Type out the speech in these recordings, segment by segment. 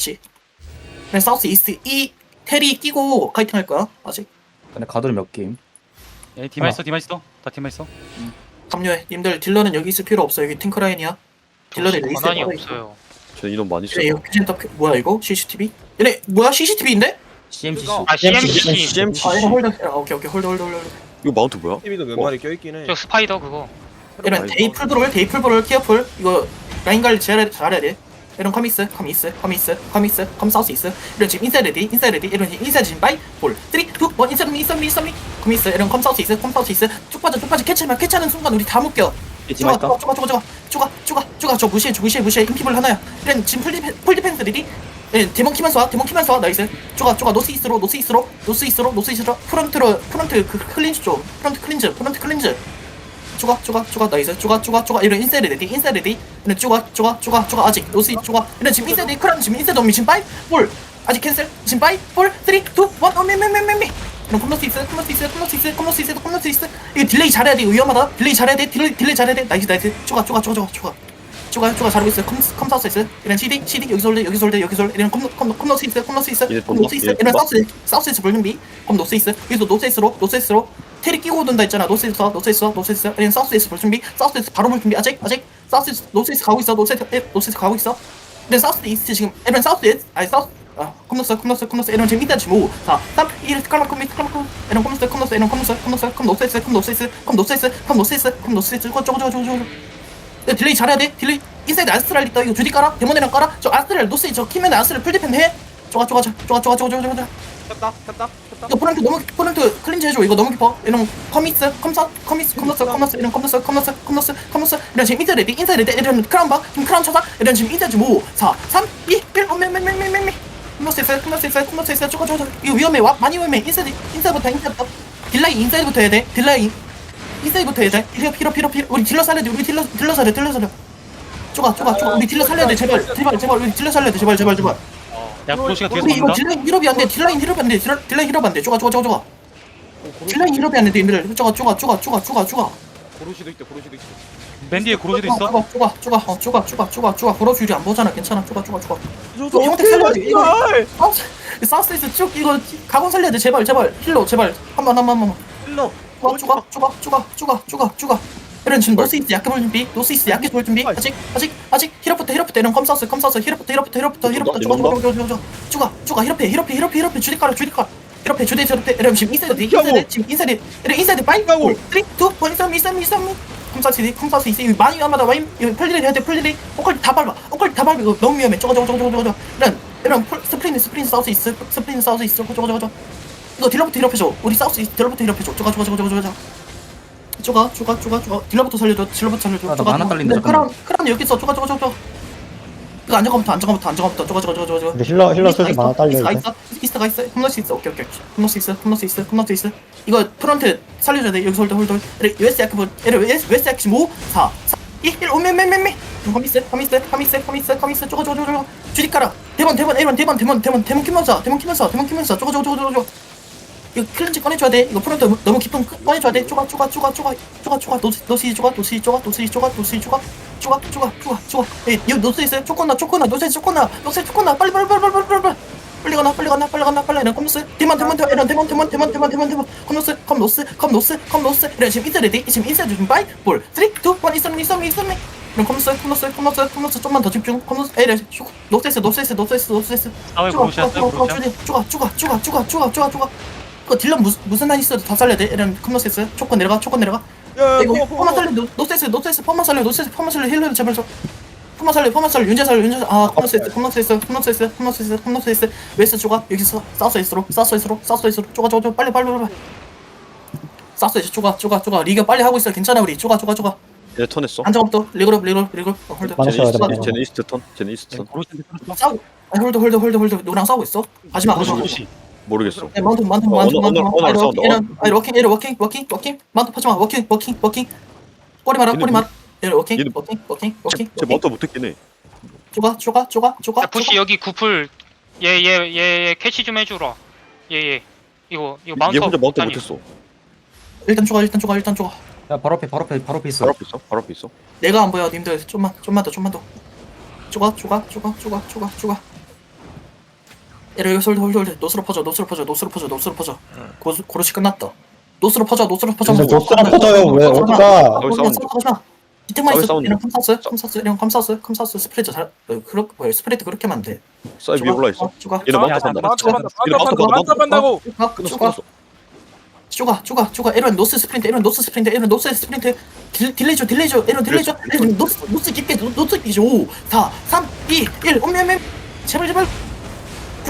그렇지. 그냥 사우스 이스트 이 테리 끼고 카이팅 할 거야. 아직. 근데 가드를 몇 게임? 예, 디마 있어, 디마 있어. 다 디마 있어. 합류해. 님들 딜러는 여기 있을 필요 없어. 여기 탱크 라인이야. 딜러들 여기 있어. 권한이 없어요. 저 인원 많이 써요. 퓨전 더 뭐야 이거? CCTV? 얘네 뭐야 CCTV인데? CMCC. 아 CMC. CMC. 아 얘네 홀더. 아, 오케이 오케이 홀더 홀더 홀더. 이거 마운트 뭐야? TV도 몇 어. 마리 껴있긴 해. 저 스파이더 그거. 얘는 아이고. 데이풀 브롤 데이풀 브롤 케어풀 이거 라인 관리 잘해야 돼. 이런 커미스 커미스 커미스 커미스 컴 사우스 있어. 이런 지금 인사이드 레디? 인사이드 레디? 이런 지금 인사이드 지금 바이 볼 3, 2, 1 인사이드 미 인사이드 미 인사이드 미 커미스 이런 컴 사우스 있어 컴 사우스 있어. 쭉 빠져 쭉 빠져. 캐치하면 캐치하는 순간 우리 다 묶여. 쪼가. 쪼가 쪼가 쪼가 쪼가 쪼가 쪼가 저 무시해 저 무시해 무시해. 인피블 하나야. 이런 지금 풀 디펜 풀 디펜스 레디? 예, 데몬 키면서 와 데몬 키면서 와 나이스. 쪼가 쪼가 노스 이스로 노스 이스로 노스 이스로 노스 이스로. 프런트로 프런트 그 클린즈 좀. 프런트 클린즈 프런트 클린즈 쪼가 쪼가 쪼가 나이스 쪼가 쪼가 쪼가. 이런 인사이드 레디 인사이드 레디. 이런 쪼가 쪼가 쪼가 쪼가. 아직 노스 쪼가. 이런 지금 인사이드 크란 지금 인사이드 오미 지금 파이 볼 아직 캔슬 지금 파이 볼 3, 2, 1 어메메메메메 이런 컴너스 있어 컴너스 있어 컴너스 있어 컴너스 있어 컴너스 있어. 이거 딜레이 잘해야 돼 위험하다. 딜레이 잘해야 돼 딜레이 딜레이 잘해야 돼. 나이스 나이스. 쪼가 쪼가 쪼가 쪼가 쪼가. 쪼가 쪼가 잘하고 있어. 컴 컴사우스 있어. 이런 CD CD 여기서 올래 여기서 올래 여기서 올래 이런 컴 컴- 컴너스 있어 컴너스 있어. 이런 뭐? 사우스 사우스 있어 볼륨비. 컴 노스 있어. 여기서 노스 있어로 노스 있어로 테리 끼고 돈다 했잖아. 노스 있어, 노스 있어, 노스 있어. 얘는 사우스 있어 볼 준비. 사우스 있어 바로 볼 준비. 아직, 아직. 사우스 있어, 노스 있어 가고 있어. 노스 있어, 노스 있어 가고 있어. 근데 사우스 이스트 지금 에런 사우스 이스트 아니 사우스 아 컴노스 컴노스 컴노스 에런 지금 일단 지금 5 4 3 칼라 컴미 칼라 컴 에런 컴노스 컴노스 에런 컴노스 컴노스 컴 노스 있어 컴 노스 있어 컴 노스 있어 컴 노스 있어 컴 노스 있어 저거 저거 저거 저거 딜레이 잘해야 돼 딜레이 인사이드 아스트랄 있다 이거 주디 깔아 데모네랑 깔아 저 아스트랄 노스 저 키면 아스트랄 풀디펜 해 쪼가 쪼가 쪼가 쪼가 쪼가 쪼가 쪼가 켰다 켰다 이거 포렌트 너무 포렌트 클린즈 해줘. 이거 너무 깊어. 이런 커미스 컴사 커미스 컴너스 컴너스 이런 컴너스 컴너스 컴너스 컴너스. 이런 지금 인사이드 레디 인사이드 레디 이런 크라운 봐 지금 크라운 쳐서 이런 지금 인사이드 5 4 3 2 1 오메메메메메메 컴너스 있어요 컴너스 있어요 컴너스 있어요. 쪼가 쪼가 이거 위험해 와. 많이 위험해. 인사이드 인사이드부터 인사이드부터. 딜라이 인사이드부터 해야 돼. 딜라이 인사이드부터 해야 돼. 힐업 힐업 힐업 힐업 우리 딜러 살려야 돼. 우리 딜러 딜러 살려 딜러 살려. 쪼가 쪼가 쪼가 우리 딜러 살려야 돼. 제발 제발 제발. 우리 딜러 살려야 돼. 제발 제발 제발 야, 프로시가 뒤에서 우리 이거 본다. 딜라인 힐업이 안돼 딜라인 힐업이 안돼 딜라인 힐업 안돼 쪼가 쪼가 쪼가 쪼가 딜라인 힐업이 안돼 님들 쪼가 쪼가 쪼가 쪼가 쪼가 쪼가 고로시도 있대 고로시도 있어. 맨 뒤에 고로지도 있어. 쪼가 쪼가 쪼가 어 쪼가 쪼가 쪼가 쪼가 걸어줄이 안 보잖아 괜찮아 쪼가 쪼가 쪼가 이거 형택 살려야 돼 이거 사우스 사우스에서 쭉 이거 가공 살려야 돼 제발 제발 힐러 제발 한번 한번 한번 힐러. 쪼가 쪼가 쪼가 쪼가 쪼가 쪼가 쪼가 이런 지금 노스 이스트 약게 볼 준비 노스 이스트 약게 볼 준비. 아직 아직 아직 힐업부터 힐업부터 이런 컴사우스 컴사우스 힐업부터 힐업부터 힐업부터 힐업부터. 쪼가 쪼가 쪼가 쪼가 쪼가 쪼가 힐업해 힐업해 힐업해 힐업해 주디 깔아 주디 깔아. 힐업해 주디 힐업해 이런 지금 인사이드 인사이드 지금 인사이드 이런 인사이드 파이 힐업하고. 3 2 1 3 2 3 2 3 컴사우스 컴사우스 이스 이거 많이 위험하다 와임. 이거 펄리리 해야 돼 펄리리. 오컬 다 밟아 오컬 다 밟아. 이거 너무 위험해. 쪼가 쪼가 쪼가 쪼가 쪼가 이런 이런 폴- 스프린트 스프린트 사우스 이스 스프린트 사우스 이스 쪼가 쪼가 쪼가 이거 딜러부터 힐업해줘. 우리 사우스 딜러부터 힐업해줘. 쪼가 쪼가 쪼가 쪼가 쪼가 쪼가 쪼가 쪼가 쪼가 딜러부터 살려줘 딜러부터 살려줘 아, 나 쪼가. 딸린다, 근데 크라운 크라운 여기 있어 쪼가 쪼가 쪼가 쪼가 이거 안정감부터 안정감부터 안정감부터 쪼가 쪼가 쪼가 쪼가 쪼가 근데 힐러 힐러 솔직히 많아 딸려 이스가 이제 있어 이스트가 있어 홈너스 있어 오케이 오케이 홈너스 있어 홈너스 있어 홈너스 있어 이거 프런트 살려줘야 돼 여기서 홀드 홀드 홀드 웨스트 야크 에레 웨스트 웨스트 야크 5 4 3 2 1 오메메메메 커미스 커미스 커미스 커미스 커미스 쪼가 쪼가 쪼가 쪼가 주디 깔아 대본 대본 에런 대본 대본 대본 대본 키면서 대본 키면서 대본 키면서 쪼가 쪼가 쪼가 쪼가 쪼가 이거 클렌즈 꺼내줘야 돼. 이거 프론트 너무 깊은 크- 꺼내줘야 돼. 쪼가 쪼가 쪼가 쪼가 쪼가 쪼가 노시 노시 쪼가 노시 쪼가 노시 쪼가 노시 쪼가 쪼가 쪼가 쪼가 쪼가. 에 이거 노스 있어요. 초코나 초코나 노스 초코나 노스 초코나 빨리 빨리 빨리 빨리 빨리 빨리 빨리 가나 빨리 가나 빨리 가나 빨리 이런 컴노스 데몬 데몬 데몬 이런 데몬 데몬 데몬 데몬 데몬 데몬 컴노스 컴노스 컴노스 컴노스 이런 지금 인사이드 지금 인사이드 좀 바이 볼3 2 1 이썸미 이썸미 이썸미 이런 컴노스 컴노스 컴노스 컴노스 좀만 더 집중 컴노스 에이 노스에스 노스에스 노스에스 노스에스 고로시야. 쪼가 쪼가 쪼가 쪼가 쪼가 쪼가 쪼가 그 딜러 무슨 무슨 난 있어도 다 살려야 돼. 이런 컴노세스 초코 내려가 초코 내려가. 야 이거 포 포만 살려 노- 노세스 노세스 포만 살려 노세스 포만 살려 힐러 제발 좀. 포만 살려 포만 살려 윤재 살려 윤재 살려. 아 컴노세스 컴노세스 컴노세스 컴노세스 컴노세스 웨스트 쪼가 여기서 사우스 이스로 사우스 이스로 사우스 이스로 쪼가 쪼가 쪼가 빨리 빨리 빨리. 빨리. 사우스 이스 쪼가 쪼가 쪼가 리그 빨리 하고 있어 괜찮아 우리 쪼가 쪼가 쪼가 얘네 턴 했어. 안정부터 리그룹 리그룹 리그룹 어, 홀드 많이 쟤네 이스트, 많이 쟤네 이스트 턴. 쟤네 이스트 턴. 고로시한테 끊었어. 싸우고 아니, 홀드 홀드 홀드 홀드 누구랑 싸우고 있어 가지마 가지마 고로시. 모르겠어. 네, 마운트 마운트 어, 마운트 오늘- 마운트 오늘- 오늘 싸운다. 워킹 이런 워킹 워킹 워킹 마운트 파지 마 워킹 워킹 워킹 꼬리 마라 꼬리 마라 이런 워킹 얘는- 워킹 워킹 워킹 쟤 먼저 못했긴 해. 쪼가 쪼가 쪼가 쪼가 야, 부시 여기 구풀 얘 얘 얘 캐치 좀 해주라. 얘 얘 이거 이거 얘 마운트 혼자 마운트 아니, 못했어. 일단 쪼가 일단 쪼가 일단 쪼가 야 바로 앞에 바로 앞에 바로 앞에 있어. 바로 앞에 있어. 바로 앞에 있어. 내가 안 보여 님들 좀만 좀만 더 좀만 더 쪼가 쪼가 쪼가 쪼가 쪼가 쪼가 홀드 홀드 노스로 퍼져 노스로 퍼져 노스로 퍼져 노스로 퍼져. 고 고로시 끝났다. 노스로 퍼져 노스로 퍼져. 근데 노스로 퍼져요. 왜? 어디가? 거기 싸운다. 이때만 거기 있어 싸운다. 이런 컴사스 컴사스 이런 컴사스 컴사스 스프레드 잘 어, 그렇 왜 스프레드 그렇게 하면 돼. 사이 위에 올라 있어. 추가. 얘는 야, 마운트 야, 간다 마운트 간다 마운트 간다 마운트 간다고. 추가 끝났어 추가 끝났어. 쪼가 쪼가 쪼가. 에런 노스 스프린트 에런 노스 스프린트 에런 노스 스프린트. 딜, 딜레이 줘 딜레이 줘 에런 딜레이 줘 에런 노스 노스 깊게 노- 노스 깊게. 5 4 3 2 1 옴매매 제발 제발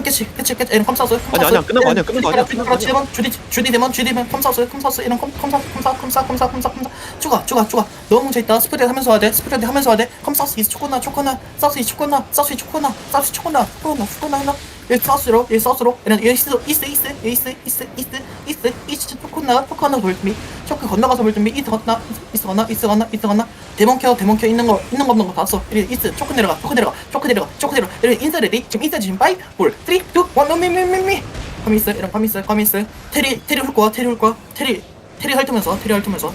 그렇겠지 그치 그치. 에런 컴사스 아니, 아니야. 끝난 거 아니야. 끝난 거 아니야. 끝난 거 그렇지 에런 주디 주디 데몬 주디 데몬 컴사스 컴사스. 에런 컴 컴사 컴사 컴사 컴사 컴사 컴사 쪼가 쪼가 쪼가. 너무 뭉쳐 있다. 스프레드 하면서 와야 돼. 스프레드 하면서 와야 돼. 컴사스 이스 초코나 초코나. 사우스 이 초코나 사우스 이 초코나. 사우스 초코나. 초코나 초코나 하나 여기 사우스로 여기 사우스로 이런 여기 이스 이스 이스 이스 이스 이스 이스 이스 초코나 초코나 볼 준비 초코 건너가서 볼 준비. 이스 건너 이스 건너 이스 건너 이스 건너 데몬 켜 데몬 켜 있는 거 있는 거 없는 거 봤어. 이리 이스 초코 내려가 초코 내려가 초코 내려가 초코 내려가. 이리 인사 레디 지금 인사 지금 파이 볼3 2 1 노미미미미 커미스 이런 커미스 커미스 테리 테리 올 거야 테리 올 거야 테리 테리 핥으면서 테리 핥으면서.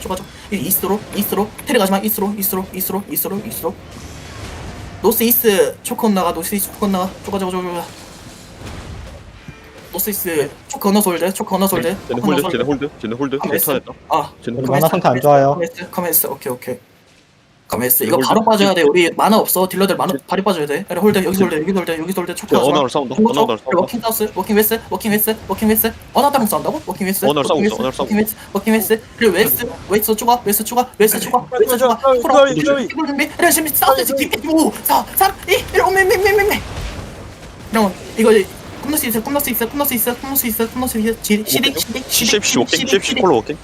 이 이스로 이스로 테리 가지마. 이스로 이스로 이스로 이스로 이스로 노스 이스 초코 나가 노스 이스 초코 나가. 좁아져 좁아져 좁아져 노스 이스. 초코 건너서 올대 초코 건너서 올대 쟤네 홀드 쟤네 홀드? 쟤네 홀드 아 쟤네 우리 홀드. 만화 상태 안 좋아요. 커메스 커메스 오케이 오케이. 커메스 이거 홀드. 바로 빠져야 돼. 우리 만화 없어. 딜러들 만화 바로 빠져야 돼. 아니 홀드 여기서 홀드 여기서 홀드 여기서 홀드. 초코 쟤 가지마. 언어를 싸운다. 언어를 싸운다. 워킹 사우스, 워킹 웨스, 워킹 웨스, 워킹 웨스. 어나다랑 싸운다고? 워킹 웨스, 어나를 싸우고 있어, 웨스, 싸우고 워킹 웨스, 워킹 웨스. 그리고 웨스, 웨스 추가, 웨스 추가, 웨스 추가, 웨스 추가. 이걸 준비. 이런 준비. 사우스 깊게. 5, 4, 3, 2, 1. 오메메메메메. 이런 이거 컴너스 있어, 컴너스 있어, 컴너스 있어, 컴너스 있어, 컴너스 있어. 지, 시리, 시리, CFC 워킹 CFC 콜로 워킹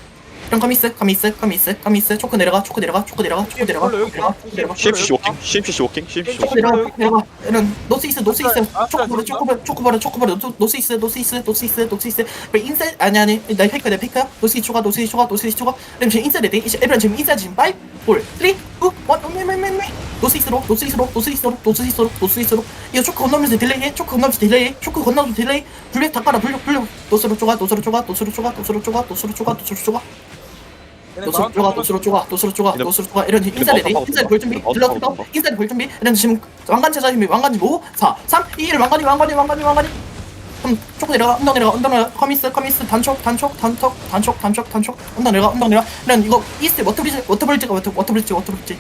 이런 커미스, 커미스, 커미스, 커미스. 초코 내려가, 초코 내려가, 초코 내려가, 초코 내려가, 여기 내려가, 내려가. CFC 워킹 CFC 워킹 초코 워킹 내려가, 내려가. 이런 노스 있어, 노스 있어. 아, 초코바르, 초코바르, 초코바르, 초코바르. 노- 노스 있어, 노스 있어, 노스 있어, 노스 있어. 왜 인사 아니 아니, 나 페이크, 나 페이크야. 노스 이 추가, 노스 이 추가, 노스 이 추가. 그럼 지금 인사 레디. 이제 에브런 지금 인사 지금 5, 4, 3, 2, 1. 오메메메메. 노스 있어로, 노스 있어로, 노스 있어로, 노스 있어로, 노스 있어로. 이거 초코 건너면서 딜레이, 초코 건너면서 딜레이, 초코 건너면서 딜레이. 블랙 다 깔아, 블랙, 블랙. 노스로 쪼가, 노스로 쪼가, 노스로 쪼가, 노스로 쪼가, 노스로 쪼가, 노스로 쪼가. 노스로 쪼가, 노스로 쪼가, 노스로 쪼가, 노스로 쪼가. 이런 얘네 인사 레디, 마우스 인사 볼 준비. 마우스 들러 마우스 들어. 마우스. 인사 볼 준비. 이런 지금 왕관 제자 힘이 왕관지 5, 4, 3, 2, 1. 왕관이, 왕관이, 왕관이, 왕관이. 그럼 조금 내려가, 언덕 내려가, 언덕 내려가. 커미스, 커미스, 단촉, 단촉, 단톡, 단촉, 단촉, 단촉. 언덕 내려가, 언덕 내려가. 이런 이거 이스트 워터브리지, 워터브리지가 워터, 워터브리지, 워터브리지.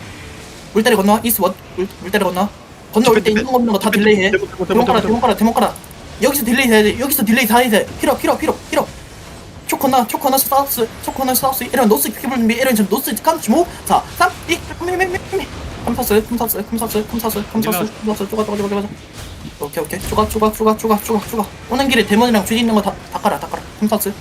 물다리 건너, 이스트 워, 물, 물다리 건너. 건너올 때 있는 거 없는 거 다 딜레이 해. 대문 깔아, 대문 깔아, 대문 깔아. 여기서 딜레이 해야 돼. 여기서 딜레이 다 해야 돼. 히로, 히로, 히로, 히로. 초코나, 초코나, 사우스, 초코나, 사우스. 이런 노스 큐블 준비. 이런 지금 노스 깜치 모. 4, 3, 2, 미미미미. 컴사스, 컴사스, 컴사스, 컴사스, 컴사스, 컴사스. 쪼가, 쪼가, 쪼가, 쪼가. 오케이, 오케이. 쪼가, 쪼가, 쪼가, 쪼가, 쪼가, 쪼가. 오는 길에 데몬이랑 뒤에 있는 거 다, 다 깔아, 다 깔아. 컴사스.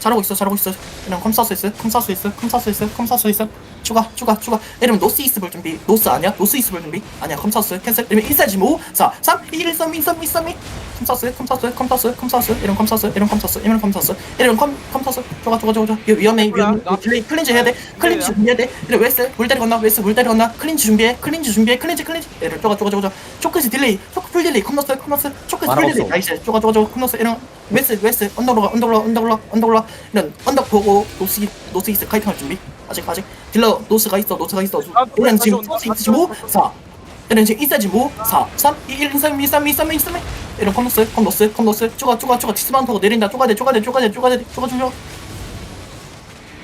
잘하고 있어, 잘하고 있어. 이런 컴사스 있어, 컴사스 있어, 컴사스 있어, 컴사스 있어. 추가, 추가, 추가. 이러면 노스 이스 볼 준비. 노스 아니야? 노스 이스 볼 준비. 아니야, 컴사스. 캔슬. 이러면 인사이드 5, 4, 3, 2, 1, 3, 2, 3, 2, 3, 2. 컴사스, 컴사스, 컴사스, 컴사스. 이런 컴사스, 이런 컴사스, 이런 컴사스. 이런 컴, 컴사스. 쪼가, 쪼가, 쪼가. 이거 위험해, 위험해. 이거 딜레이, 클린즈 해야 돼. 클린즈 준비해야 돼. 이래 웨스, 물다리 건너, 웨스, 물다리 건너. 클린즈 준비해, 클린즈 준비해, 클린즈, 클린즈. 이래 쪼가, 쪼가, 쪼가. 초크스 딜레이, 초크 풀 딜레이, 컴너스, 컴너스. 초크스 풀 딜레이. 나이스. 쪼가, 쪼가, 쪼가, 컴너스. 이런 웨스, 웨스. 언덕으로 가, 언덕으로 가, 언덕으로 가, 언덕으로 가. 이런 언덕 보고 노스, 노스 이스 카이팅 할 준비. 아직, 아직. 딜러 노스가 있어, 노스가 있어. 이런 지금 노스 이스 5, 4. 이 런 지금 인사지 5, 4, 3, 2, 1, 2, 3, 2, 3, 2, 3, 2, 3. 이런 컴너스, 컴너스, 컴너스. 쪼가, 쪼가, 쪼가. 디스만 타고 내린다. 쪼가 돼, 쪼가 돼, 쪼가 돼, 쪼가 돼, 쪼가, 쪼가.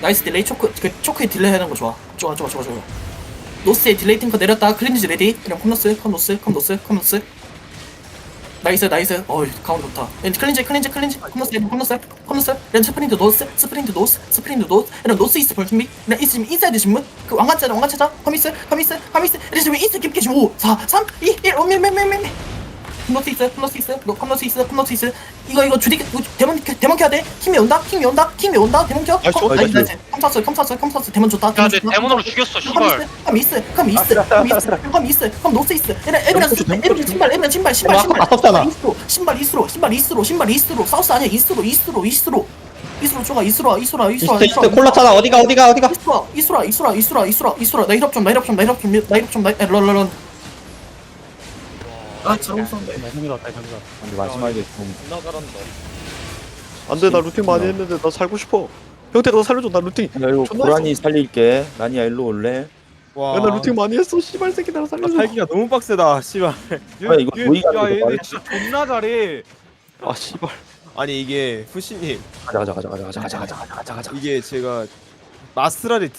나이스 딜레이 초크 그 초크에 딜레이 하는 거 좋아 좋아 좋아 좋아 좋아 노스에 딜레이 탱커 내렸다 클린즈 레디 그냥 컴노스 컴노스 컴노스 컴노스 나이스 나이스. 어이 가운 좋다. 렌 클린즈 클린즈 클린즈. 컴노스 컴노스. 컴노스. 렌 스프린트 노스 스프린트 노스 스프린트 노스. 이런 노스 이스 볼 준비. 렌 이스 인사이드 신문. 그 왕관 찾아 왕관 찾아 커미스 커미스 커미스. 이런 지금 이스 깊게 지금 5 4 3 2 1 오메메메메메 컴노스 있어 컴노스 있어 너 컴노스 있어 컴노스 있어 이거 이거 주디 이거 데몬 데몬 켜야 돼? 힘이 온다? 힘이 온다? 힘이 온다? 데몬 켜? 나이스, 어, 나이스. 나이스. 컴사스 컴사스 컴사스 데몬 야, 내 좋다. 데몬으로 죽였어, 씨발. 컴 있어? 컴 있어? 컴 있어? 컴 있어? 컴 노스 있어? 에라 에브라 에브라 신발 에브라 신발 신발 신발 아, 떴잖아. 이스로 신발 이스로 신발 이스로 신발 이스로. 사우스 아니야 이스로 이스로 이스로. 이스로 쪼가 이스로 이스로 이스로 이스트 이스트 콜라차나 어디가 어디가 어디가? 이스라 이스라 이스라 이스라 이스라 이스라 나 힐업 좀나 힐업 좀나 힐업 좀나 힐업 좀나 런런런 아 왔다 왔다. 근데 마지막에 좀. 존나 잘한다. 안돼 나 루팅 많이 했는데 나 살고 싶어. 형태 나 살려줘 나 루팅. 야 이거 존나 고라니 살릴게. 나니야 일로 올래? 와. 야나 루팅 많이 했어. 씨발 새끼 나 아, 살려줘. 살기가 너무 빡세다 씨발. 아, 이거 야 아니고 얘네 말이야. 진짜 존나 잘해. 아 씨발. 아니 이게 후시님 가자 가자 가자 가자 가자 가자 가자 가자 이게 제가 마스라를